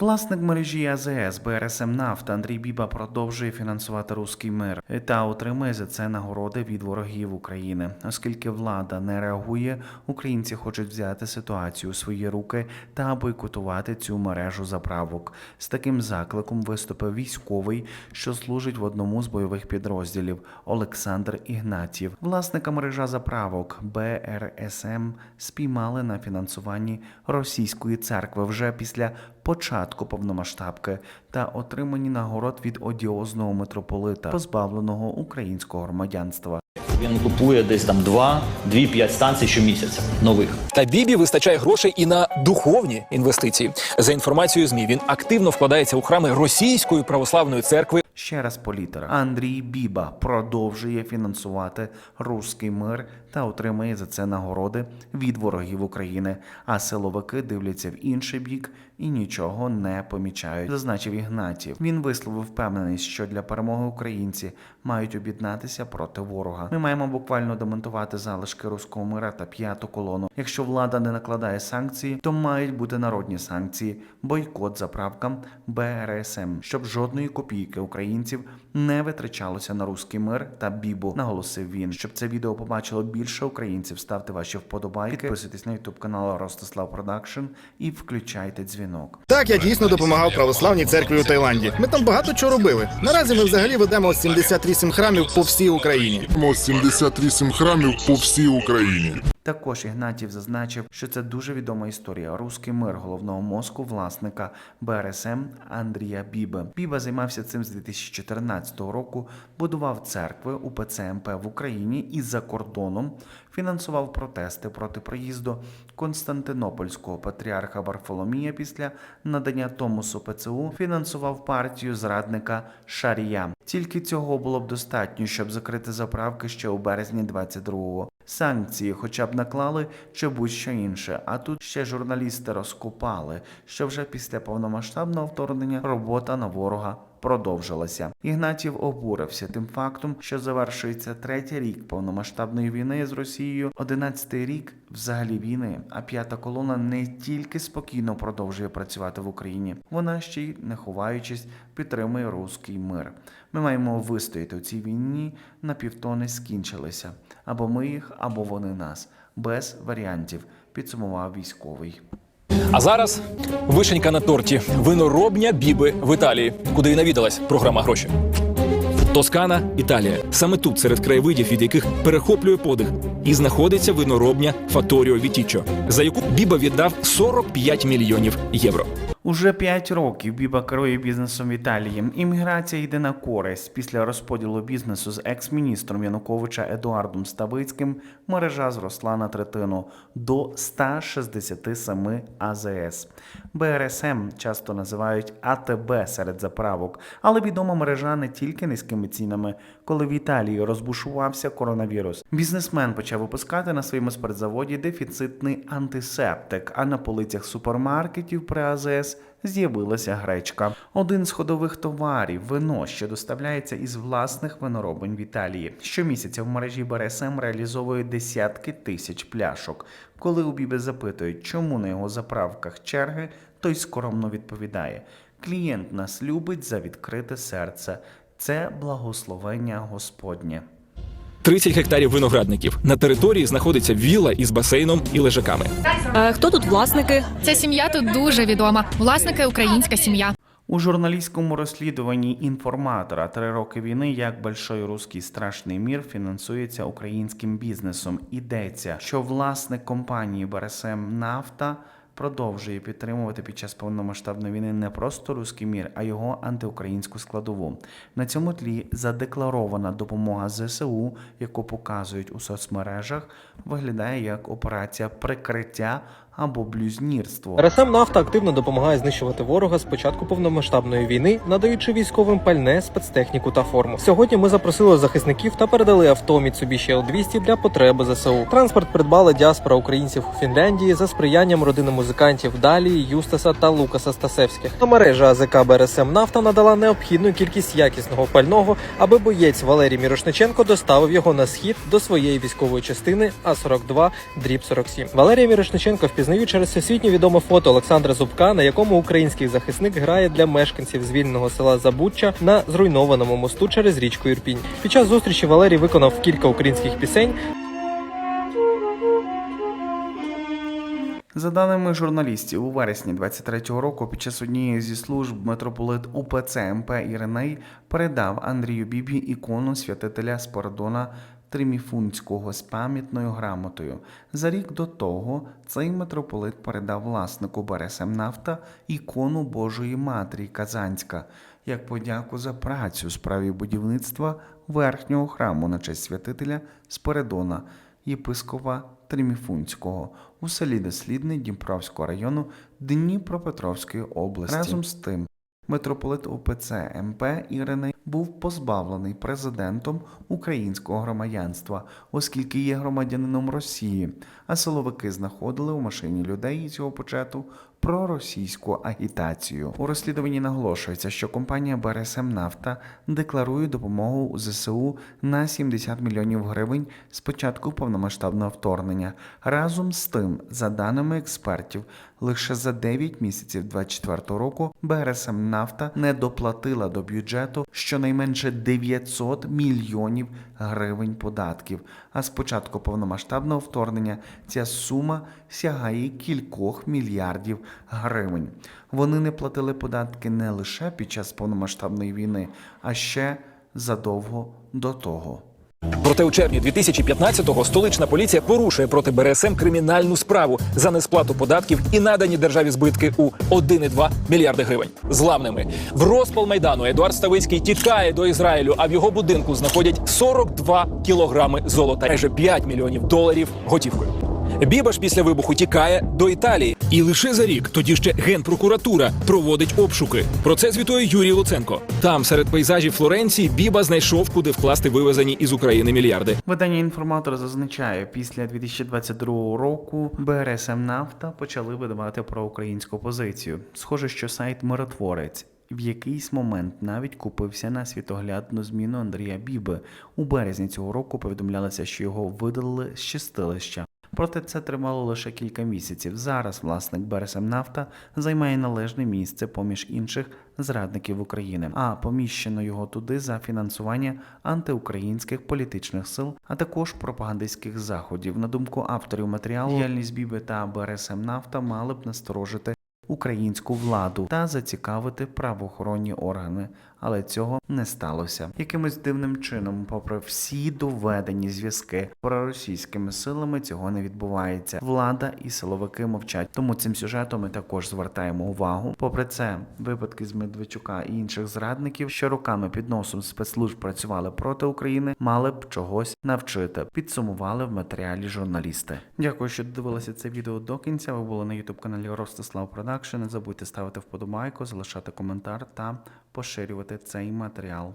Власник мережі АЗС БРСМ Нафта Андрій Біба продовжує фінансувати руський мир та отримує за це нагороди від ворогів України. Оскільки влада не реагує, українці хочуть взяти ситуацію у свої руки та бойкотувати цю мережу заправок. З таким закликом виступив військовий, що служить в одному з бойових підрозділів Олександр Ігнатів. Власника мережа заправок БРСМ спіймали на фінансуванні російської церкви вже після початку повномасштабки та отримані нагород від одіозного митрополита, позбавленого українського громадянства. Він купує десь там 2, 2-5 станцій щомісяця нових. Та Бібі вистачає грошей і на духовні інвестиції. За інформацією ЗМІ, він активно вкладається у храми російської православної церкви. Ще раз по літерах. Андрій Біба продовжує фінансувати руський мир та отримує за це нагороди від ворогів України. А силовики дивляться в інший бік і нічого не помічають. Зазначив Ігнатів. Він висловив впевненість, що для перемоги українці мають об'єднатися проти ворога. Ми маємо буквально демонтувати залишки руського мира та п'яту колону. Якщо влада не накладає санкції, то мають бути народні санкції, бойкот заправкам БРСМ, щоб жодної копійки українців не витрачалося на руський мир та бібу. Наголосив він, щоб це відео побачило більше українців. Ставте ваші вподобайки, підписуйтесь на ютуб канал Ростислав Продакшн і включайте дзвінок. Так, я дійсно допомагав православній церкві у Таїланді. Ми там багато чого робили. Наразі ми взагалі ведемо 78 храмів по всій Україні. Маємо 78 храмів по всій Україні. Також Ігнатів зазначив, що це дуже відома історія. Руський мир головного мозку власника БРСМ Андрія Біби. Біба займався цим з 2014 року, будував церкви УПЦ МП в Україні і за кордоном, фінансував протести проти проїзду Константинопольського патріарха Варфоломія після надання Томосу ПЦУ, фінансував партію зрадника Шарія. Тільки цього було б достатньо, щоб закрити заправки ще у березні 22-го. Санкції, хоча б наклали, чи будь-що інше. А тут ще журналісти розкопали, що вже після повномасштабного вторгнення робота на ворога продовжилася. Ігнатів обурився тим фактом, що завершується третій рік повномасштабної війни з Росією, одинадцятий рік взагалі війни. А п'ята колона не тільки спокійно продовжує працювати в Україні, вона ще й не ховаючись підтримує руський мир. Ми маємо вистояти у цій війні на півтони скінчилися. Або ми їх, або вони нас. Без варіантів, підсумував військовий. А зараз вишенька на торті. Виноробня Біби в Італії, куди і навідалась програма гроші. Тоскана, Італія. Саме тут, серед краєвидів, від яких перехоплює подих, і знаходиться виноробня Фаторіо Вітічо, за яку Біба віддав 45 мільйонів євро. Уже п'ять років Біба керує бізнесом в Італії. Імміграція йде на користь. Після розподілу бізнесу з екс-міністром Януковича Едуардом Ставицьким мережа зросла на третину до 167 АЗС. БРСМ часто називають АТБ серед заправок, але відома мережа не тільки низькими цінами. Коли в Італії розбушувався коронавірус, бізнесмен почав випускати на своєму спиртзаводі дефіцитний антисептик, а на полицях супермаркетів при АЗС з'явилася гречка. Один з ходових товарів вино, що доставляється із власних виноробень в Італії. Щомісяця в мережі БРСМ реалізовує десятки тисяч пляшок. Коли у Біби запитують, чому на його заправках черги, той скромно відповідає: клієнт нас любить за відкрите серце. Це благословення Господнє. 30 гектарів виноградників. На території знаходиться вілла із басейном і лежаками. Е, Хто тут власники? Ця сім'я тут дуже відома. Власники українська сім'я. У журналістському розслідуванні інформатора три роки війни як большой руський страшний мір фінансується українським бізнесом. Йдеться, що власник компанії БРСМ Нафта продовжує підтримувати під час повномасштабної війни не просто руський мір, а його антиукраїнську складову. На цьому тлі задекларована допомога ЗСУ, яку показують у соцмережах, виглядає як операція прикриття або блюзнірство. РСМ Нафта активно допомагає знищувати ворога з початку повномасштабної війни, надаючи військовим пальне, спецтехніку та форму. Сьогодні ми запросили захисників та передали авто Mitsubishi L200 для потреби ЗСУ. Транспорт придбала діаспора українців у Фінляндії за сприянням родини музикантів Далії, Юстаса та Лукаса Стасевських. А мережа АЗК БРСМ Нафта надала необхідну кількість якісного пального, аби боєць Валерій Мірошниченко доставив його на схід до своєї військової частини А 42 дріб 47 Валерія Мірошниченко впізнав впізнають через всесвітньо відоме фото Олександра Зубка, на якому український захисник грає для мешканців звільненого села Забуччя на зруйнованому мосту через річку Ірпінь. Під час зустрічі Валерій виконав кілька українських пісень. За даними журналістів, у вересні 23-го року під час однієї зі служб митрополит УПЦ МП Іриней передав Андрію Бібі ікону святителя Споридона Триміфунського з пам'ятною грамотою. За рік до того цей митрополит передав власнику БРСМ Нафта ікону Божої Матері Казанська як подяку за працю у справі будівництва верхнього храму на честь святителя Споридона єпископа Триміфунського у селі Дослідний Дніпровського району Дніпропетровської області. Разом з тим, митрополит ОПЦ МП Ірини був позбавлений президентом українського громадянства, оскільки є громадянином Росії, а силовики знаходили у машині людей із його почету про російську агітацію. У розслідуванні наголошується, що компанія БРСМ Нафта декларує допомогу у ЗСУ на 70 мільйонів гривень з початку повномасштабного вторгнення. Разом з тим, за даними експертів, лише за 9 місяців 2024 року БРСМ Нафта не доплатила до бюджету щонайменше 900 мільйонів гривень податків. А з початку повномасштабного вторгнення ця сума сягає кількох мільярдів гривень. Вони не платили податки не лише під час повномасштабної війни, а ще задовго до того. Проте у червні 2015-го столична поліція порушує проти БРСМ кримінальну справу за несплату податків і надані державі збитки у 1,2 мільярди гривень. Зламними в розпал майдану Едуард Ставицький тікає до Ізраїлю, а в його будинку знаходять 42 кілограми золота, майже 5 мільйонів доларів готівкою. Біба ж після вибуху тікає до Італії. І лише за рік тоді ще генпрокуратура проводить обшуки. Про це звітує Юрій Луценко. Там, серед пейзажів Флоренції, Біба знайшов, куди вкласти вивезені із України мільярди. Видання інформатор зазначає, після 2022 року БРСМ Нафта почали видавати проукраїнську позицію. Схоже, що сайт Миротворець. В якийсь момент навіть купився на світоглядну зміну Андрія Біби. У березні цього року повідомлялося, що його видалили з чистилища. Проте це тривало лише кілька місяців. Зараз власник БРСМ Нафта займає належне місце поміж інших зрадників України, а поміщено його туди за фінансування антиукраїнських політичних сил, а також пропагандистських заходів. На думку авторів матеріалу, діяльність Біби та БРСМ Нафта мали б насторожити українську владу та зацікавити правоохоронні органи, але цього не сталося. Якимось дивним чином, попри всі доведені зв'язки проросійськими силами, цього не відбувається. Влада і силовики мовчать. Тому цим сюжетом ми також звертаємо увагу. Попри це, випадки з Медведчука і інших зрадників, що роками під носом спецслужб працювали проти України, мали б чогось навчити. Підсумували в матеріалі журналісти. Дякую, що дивилися це відео до кінця. Ви були на youtube каналі Ростислав Продакшн. Не забудьте ставити вподобайку, залишати коментар та поширювати цей матеріал.